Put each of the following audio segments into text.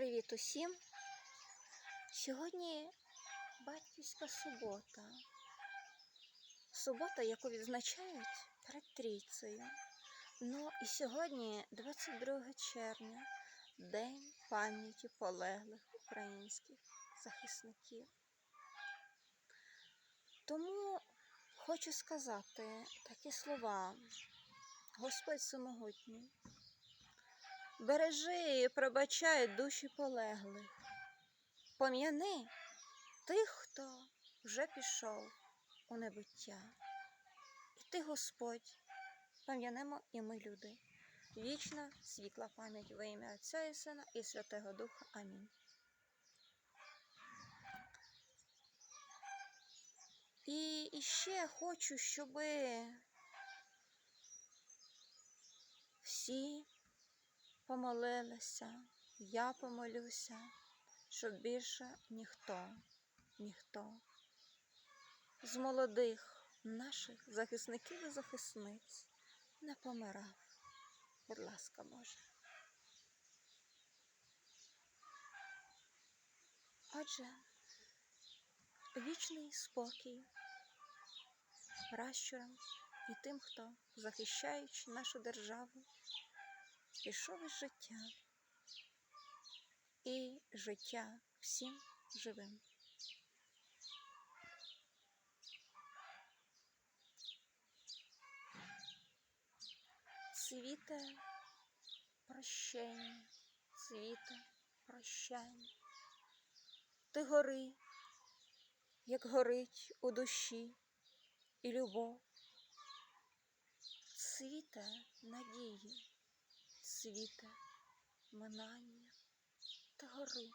Привіт усім! Сьогодні батьківська субота. Субота, яку відзначають перед трійцею. Ну і сьогодні 22 червня, День пам'яті полеглих українських захисників. Тому хочу сказати такі слова. Господь всемогутній, Бережи і пробачай душі полеглих. Пом'яни тих, хто вже пішов у небуття. І ти, Господь, пам'янемо і ми, люди. Вічна світла пам'ять во ім'я Отця і Сина і Святого Духа. Амінь. І, ще хочу, щоби всі помолилися, я помолюся, щоб більше ніхто, ніхто з молодих наших захисників і захисниць не помирав. Будь ласка, Боже. Отже, вічний спокій пращурам і тим, хто, захищаючи нашу державу, пішов із життя і життя всім живим. Цвіте прощення, цвіте прощання. Ти гори, як горить у душі і любов, цвіте надії світе, минання, ти гори,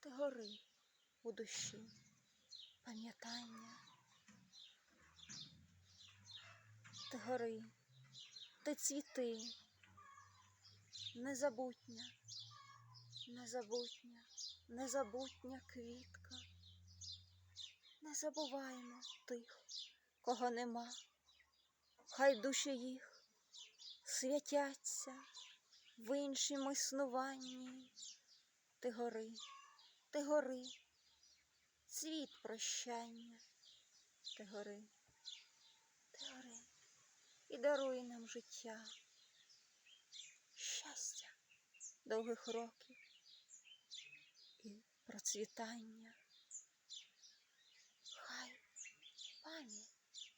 ти гори у душі, пам'ятання, ти гори, ти цвіти, незабутня, незабутня, незабутня квітка. Не забуваємо тих, кого нема, хай душі їх святяться в іншому існуванні. Ти гори, ти гори, цвіт прощання, ти гори, ти гори і даруй нам життя, щастя, довгих років і процвітання. Хай пам'ять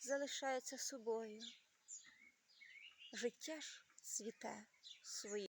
залишається собою. Життя ж цвіте своїм.